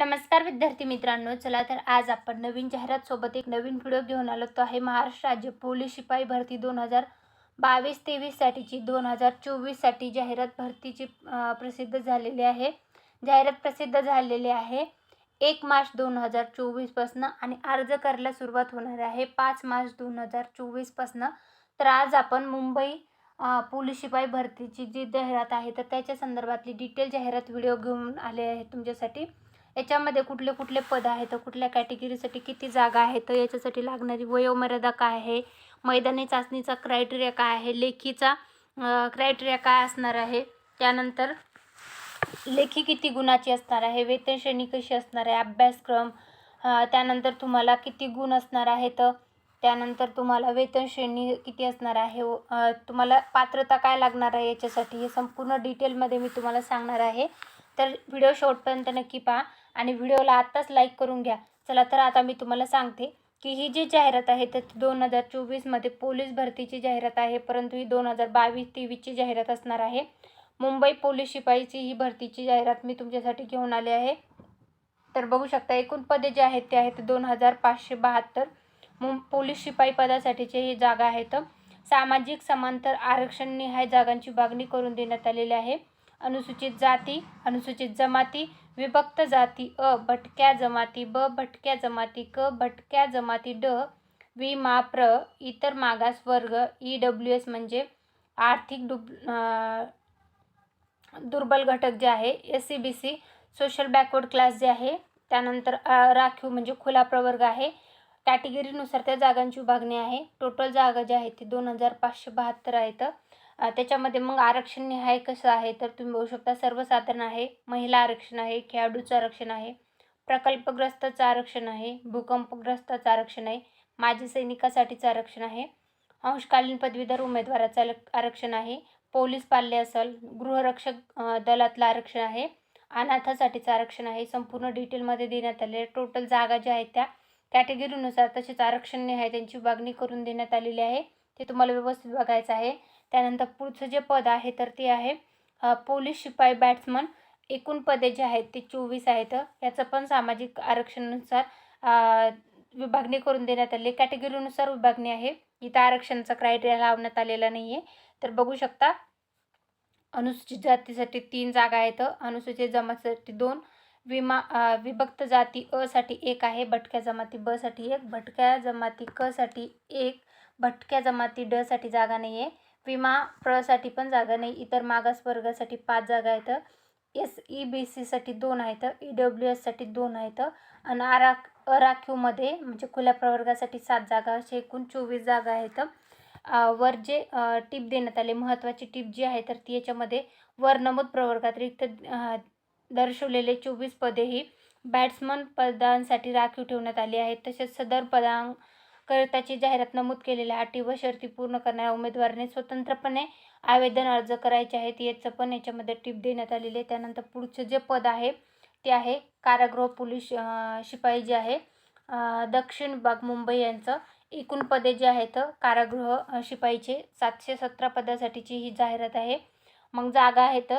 नमस्कार विद्यार्थी मित्रांनो चला तर आज आपण नवीन जाहिरात सोबत एक नवीन व्हिडिओ घेऊन आलो. तो आहे महाराष्ट्र राज्य पोलीस शिपाई भरती दोन हजार बावीस तेवीससाठीची दोन हजार चोवीससाठी जाहिरात भरतीची प्रसिद्ध झालेली आहे. जाहिरात प्रसिद्ध झालेली आहे. एक मार्च दोन हजार चोवीसपासनं आणि अर्ज करायला सुरुवात होणार आहे. पाच मार्च दोन हजार चोवीसपासनं तर आज आपण मुंबई पोलीस शिपाई भरतीची जी जाहिरात आहे तर त्याच्या संदर्भातली डिटेल जाहिरात व्हिडिओ घेऊन आले आहे तुमच्यासाठी. याच्यामध्ये कुठले कुठले पद आहेत कुठल्या कॅटेगरीसाठी किती जागा आहेत तर याच्यासाठी लागणारी वयोमर्यादा काय आहे मैदानी चाचणीचा क्रायटेरिया काय आहे लेखीचा क्रायटेरिया काय असणार आहे त्यानंतर लेखी किती गुणाची असणार आहे वेतन श्रेणी कशी असणार आहे अभ्यासक्रम त्यानंतर तुम्हाला किती गुण असणार आहेत त्यानंतर तुम्हाला वेतन श्रेणी किती असणार आहे तुम्हाला पात्रता काय लागणार आहे याच्यासाठी हे संपूर्ण डिटेलमध्ये मी तुम्हाला सांगणार आहे. तर व्हिडिओ शेवटपर्यंत नक्की पहा. आणि व्हिडिओला आत्ताच लाईक करून घ्या. चला तर आता मी तुम्हाला सांगते की ही जी जाहिरात आहे तर दोन हजार चोवीसमध्ये पोलीस भरतीची जाहिरात आहे परंतु ही दोन हजार बावीस तेवीसची जाहिरात असणार आहे. मुंबई पोलीस शिपाईची ही भरतीची जाहिरात मी तुमच्यासाठी घेऊन आले आहे. तर बघू शकता एकूण पदे जे आहेत ते आहेत दोन हजार पाचशे बहात्तर. मुं पोलीस शिपाई पदासाठीचे ही जागा आहेत. सामाजिक समांतर आरक्षण निहाय जागांची मागणी करून देण्यात आलेली आहे. अनुसूचित जाती अनुसूचित जमाती विभक्त जाती अ भटक्या जमाती ब भटक्या जमाती क भटक्या जमाती ड वि मा प्र इतर मागास वर्ग ई डब्ल्यू एस म्हणजे आर्थिक डुब दुर्बल घटक जे आहे S C B C social backward class जे आहे त्यानंतर राखीव म्हणजे खुला प्रवर्ग आहे. कॅटेगरीनुसार त्या जागांची विभागणी आहे. टोटल जागा ज्या आहेत ते दोन हजार पाचशे बहात्तर आहेत त्याच्यामध्ये मग आरक्षण निहाय कसं आहे? तर तुम्ही बघू शकता सर्वसाधारण आहे महिला आरक्षण आहे खेळाडूचं आरक्षण आहे प्रकल्पग्रस्ताचं आरक्षण आहे भूकंपग्रस्ताचं आरक्षण आहे माजी सैनिकासाठीचं आरक्षण आहे अंशकालीन पदवीधर उमेदवाराचं आरक्षण आहे पोलीस पाल्य असेल गृहरक्षक दलातलं आरक्षण आहे अनाथासाठीचं आरक्षण आहे संपूर्ण डिटेलमध्ये देण्यात आले टोटल जागा ज्या आहेत त्या कॅटेगरीनुसार तसेच आरक्षण आहे त्यांची विभागणी करून देण्यात आलेली आहे ते तुम्हाला व्यवस्थित बघायचं आहे. त्यानंतर पुढचं जे पद आहे तर ते आहे पोलीस शिपाई बॅट्समन. एकूण पदे जे आहेत ते चोवीस आहेत. याचं पण सामाजिक आरक्षणानुसार विभागणी करून देण्यात आली. कॅटेगरीनुसार विभागणी आहे. इथं आरक्षणाचा क्रायटेरिया लावण्यात आलेला नाही आहे तर बघू शकता अनुसूचित जातीसाठी तीन जागा आहेत. अनुसूचित जमातीसाठी दोन. विमा विभक्त जाती अ साठी एक आहे. भटक्या जमाती ब साठी एक. भटक्या जमाती क साठी एक. भटक्या जमाती ड साठी जागा नाही आहे विमा प्रसाठी पण जागा नाही. इतर मागासवर्गासाठी पाच जागा आहेत. एस ई बी सीसाठी दोन आहेत. ई डब्ल्यू एससाठी दोन आहेत. आणि आराख अराखीवमध्ये म्हणजे खुल्या प्रवर्गासाठी सात जागा असे एकूण चोवीस जागा आहेत. वर जे टीप देण्यात आले महत्त्वाची टीप जी आहे तर ती याच्यामध्ये वर नमूद प्रवर्गात रिक्त दर्शवलेले चोवीस पदे ही बॅट्समन पदांसाठी राखीव ठेवण्यात आली आहेत. तसेच सदर पदांकरिताची जाहिरात नमूद केलेल्या अटी व शर्ती पूर्ण करणाऱ्या उमेदवाराने स्वतंत्रपणे आवेदन अर्ज करायचे आहेत. याचं पण याच्यामध्ये टीप देण्यात आलेली आहे. त्यानंतर पुढचं जे पद आहे ते आहे कारागृह पोलीस शिपाई जे आहे दक्षिण बाग मुंबई यांचं. एकूण पदे जे आहेत कारागृह शिपाईचे सातशे सतरा पदासाठीची ही जाहिरात आहे. मग जागा आहेत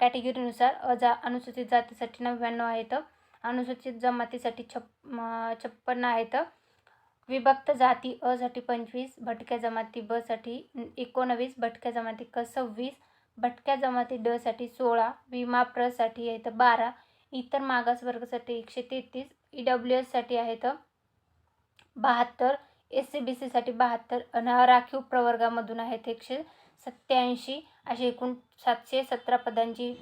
कॅटेगरीनुसार अजा अनुसूचित जातीसाठी नव्याण्णव आहेत अनुसूचित जमातीसाठी छप छप्पन्न आहेत. विभक्त जाती अ साठी पंचवीस भटक्या जमाती ब साठी एकोणवीस भटक्या जमाती क सव्वीस भटक्या जमाती ड साठी सोळा विमा प्रसाठी आहेत बारा इतर मागास वर्गासाठी एकशे तेहतीस ई डब्ल्यू एससाठी आहेत बहात्तर एस सी बी सीसाठी बहात्तर अन राखीव प्रवर्गामधून आहेत एकशे सत्याऐंशी अशी एकूण सातशे सतरा पदांची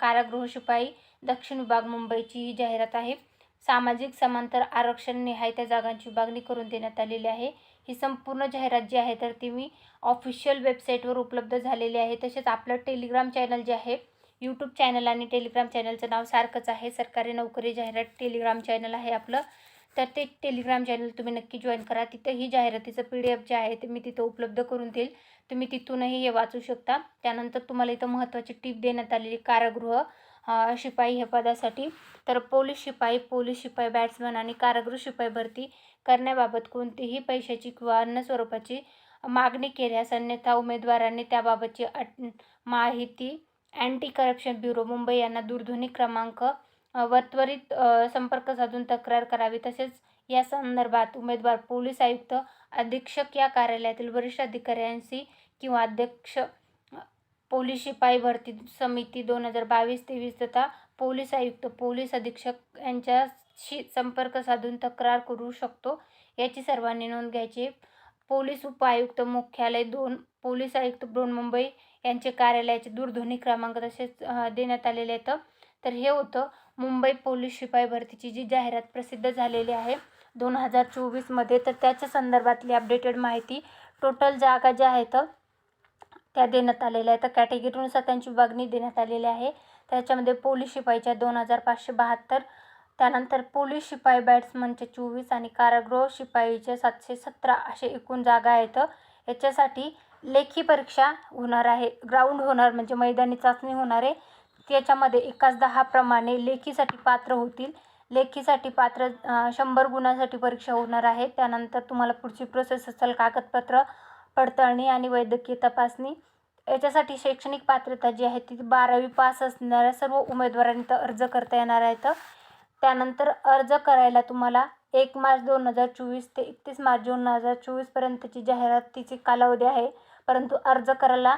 कारागृह शिपाई दक्षिण विभाग मुंबईची ही जाहिरात आहे. सामाजिक समांतर आरक्षण निहाय त्या जागांची विभागणी करून देण्यात आलेली आहे. ही संपूर्ण जाहिरात जी आहे तर ती मी ऑफिशियल वेबसाईटवर उपलब्ध झालेली आहे. तसेच आपलं टेलिग्राम चॅनल जे आहे यूट्यूब चॅनल आणि टेलिग्राम चॅनलचं नाव सारखंच आहे. सरकारी नोकरी जाहिरात टेलिग्राम चॅनल आहे आपलं. तर ते टेलिग्राम चॅनल तुम्ही नक्की जॉईन करा. तिथं ही जाहिरातीचं पी डी एफ जे आहे ते मी तिथं उपलब्ध करून देईल. तुम्ही तिथूनही हे वाचू शकता. त्यानंतर तुम्हाला इथं महत्त्वाची टीप देण्यात आलेली कारागृह. शिपाई ह्या पदासाठी. तर पोलीस शिपाई पोलीस शिपाई बॅट्समन आणि कारागृह शिपाई भरती करण्याबाबत कोणतीही पैशाची किंवा अन्य स्वरूपाची मागणी केल्यास अन्यथा उमेदवारांनी त्याबाबतची अट माहिती अँटी करप्शन ब्युरो मुंबई यांना दूरध्वनी क्रमांक अ, वर त्वरित संपर्क साधून तक्रार करावी. तसेच या संदर्भात उमेदवार पोलीस आयुक्त अधीक्षक या कार्यालयातील वरिष्ठ अधिकाऱ्यांशी किंवा अध्यक्ष पोलीस शिपाई भरती समिती दोन हजार बावीस तेवीस तथा पोलीस आयुक्त पोलीस अधीक्षक यांच्याशी संपर्क साधून तक्रार करू शकतो. याची सर्वांनी नोंद घ्यायची. पोलीस उपायुक्त मुख्यालय दोन पोलीस आयुक्त बृहन्मुंबई यांचे कार्यालयाचे दूरध्वनी क्रमांक तसेच देण्यात आलेले आहेत. तर हे होतं मुंबई पोलीस शिपाई भरतीची जी जाहिरात प्रसिद्ध झालेली आहे दोन हजार चोवीसमध्ये तर त्याच्या संदर्भातली अपडेटेड माहिती टोटल जागा ज्या आहेत त्या देण्यात आलेल्या आहेत. तर कॅटेगरीनुसार त्यांची विभागणी देण्यात आलेली आहे. त्याच्यामध्ये पोलीस शिपाईच्या दोन हजार पाचशे बहात्तर त्यानंतर पोलीस शिपाई बॅट्समनचे चोवीस आणि कारागृह शिपाईचे सातशे सतरा असे एकूण जागा आहेत. याच्यासाठी लेखी परीक्षा होणार आहे. ग्राउंड होणार म्हणजे मैदानी चाचणी होणार आहे. त्याच्यामध्ये एकाच दहाप्रमाणे लेखीसाठी पात्र होतील. लेखीसाठी पात्र शंभर गुणांसाठी परीक्षा होणार आहे. त्यानंतर तुम्हाला पुढची प्रोसेस असेल कागदपत्र पडताळणी आणि वैद्यकीय तपासणी. याच्यासाठी शैक्षणिक पात्रता जी आहे ती बारावी पास असणाऱ्या सर्व उमेदवारांनी तर अर्ज करता येणार आहेत. त्यानंतर अर्ज करायला तुम्हाला एक मार्च दोन हजार चोवीस ते एकतीस मार्च दोन हजार चोवीसपर्यंतची जाहिरातीची कालावधी आहे. परंतु अर्ज करायला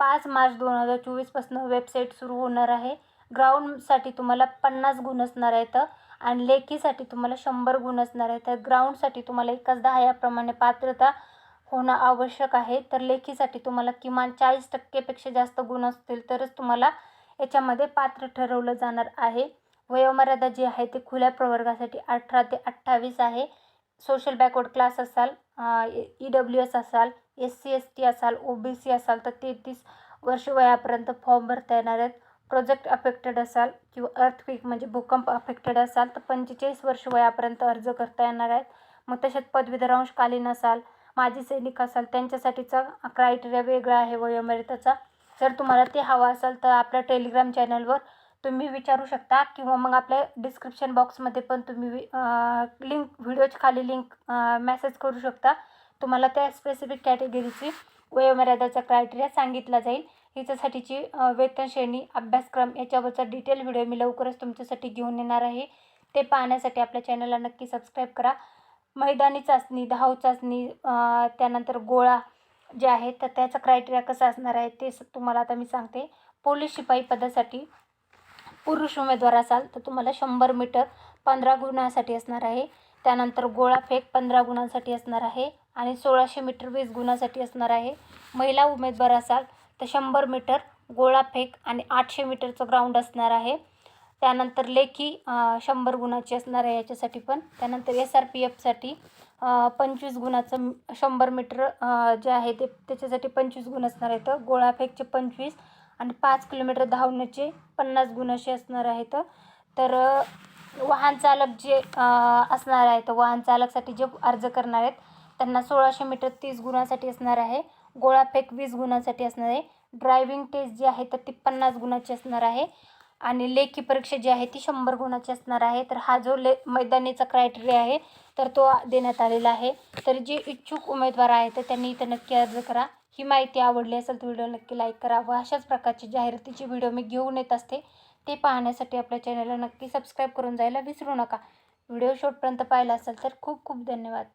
पाच मार्च दोन हजार चोवीसपासून वेबसाईट सुरू होणार आहे. ग्राउंडसाठी तुम्हाला पन्नास गुण असणार आहेत आणि लेखीसाठी तुम्हाला शंभर गुण असणार आहेत. तर ग्राउंडसाठी तुम्हाला एकाच दहा याप्रमाणे पात्रता होणं आवश्यक आहे. तर लेखीसाठी तुम्हाला किमान चाळीस टक्केपेक्षा जास्त गुण असतील तरच तुम्हाला याच्यामध्ये पात्र ठरवलं जाणार आहे. वयोमर्यादा जी आहे ती खुल्या प्रवर्गासाठी अठरा ते अठ्ठावीस आहे. सोशल बॅकवर्ड क्लास असाल ई डब्ल्यू एस असाल एस सी एस टी असाल ओ बी सी असाल तर तेहतीस वर्ष वयापर्यंत फॉर्म भरता येणार आहेत. प्रोजेक्ट अफेक्टेड असाल किंवा अर्थक्विक म्हणजे भूकंप अफेक्टेड असाल तर पंचेचाळीस वर्ष वयापर्यंत अर्ज करता येणार आहेत. मग तसेच पदवीधर अंशकालीन असाल माजी सैनिक असाल त्यांच्यासाठीचा क्रायटेरिया वेगळा आहे वयोमर्यादेचा. जर तुम्हाला ते हवं असेल तर आपल्या टेलिग्राम चॅनलवर तुम्ही विचारू शकता किंवा मग आपल्या डिस्क्रिप्शन बॉक्समध्ये पण तुम्ही लिंक व्हिडिओच्या खाली लिंक मेसेज करू शकता. तुम्हाला त्या स्पेसिफिक कॅटेगरीची वयोमर्यादाचा क्रायटेरिया सांगितला जाईल. हिच्यासाठीची वेतन श्रेणी अभ्यासक्रम याच्यावरचा डिटेल व्हिडिओ मी लवकरच तुमच्यासाठी घेऊन येणार आहे. ते पाहण्यासाठी आपल्या चॅनलला नक्की सबस्क्राईब करा. मैदानी चाचणी धाव चाचणी त्यानंतर गोळा जे आहे तर त्याचा क्रायटेरिया कसा असणार आहे ते स- तुम्हाला आता मी सांगते. पोलीस शिपाई पदासाठी पुरुष उमेदवार असाल तर तुम्हाला शंभर मीटर पंधरा गुणासाठी असणार आहे. त्यानंतर गोळा फेक पंधरा गुणांसाठी असणार आहे आणि सोळाशे मीटर वीस गुणासाठी असणार आहे. महिला उमेदवार असाल तर शंभर मीटर गोळा फेक आणि आठशे मीटरचं ग्राउंड असणार आहे. त्यानंतर लेखी शंभर गुणाची असणार आहे याच्यासाठी पण. त्यानंतर एस आर पी एफसाठी पंचवीस गुणाचं शंभर मीटर जे आहे ते त्याच्यासाठी पंचवीस गुण असणार आहेत. गोळा फेकचे पंचवीस आणि पाच किलोमीटर धावण्याचे पन्नास गुण असे असणार आहेत. तर वाहन चालक जे असणार आहेत वाहन चालकसाठी जे अर्ज करणार आहेत त्यांना सोळाशे मीटर तीस गुणासाठी असणार आहे. गोळाफेक वीस गुणासाठी असणार आहे. ड्रायव्हिंग टेस्ट जी आहे तर ती पन्नास गुणाची असणार आहे. आणि लेखी परीक्षा जी आहे ती शंभर गुणाची असणार आहे. तर हा जो ले मैदानीचा क्रायटेरिया आहे तर तो देण्यात आलेला आहे. तर जे इच्छुक उमेदवार आहेत तर त्यांनी इथं नक्की अर्ज करा. ही माहिती आवडली असेल तर व्हिडिओ नक्की लाईक करा व अशाच प्रकारची जाहिरातीची व्हिडिओ मी घेऊन येत असते. ते पाहण्यासाठी आपल्या चॅनलला नक्की सबस्क्राईब करून जायला विसरू नका. व्हिडिओ शॉर्टपर्यंत पाहिला असेल तर खूप खूप धन्यवाद.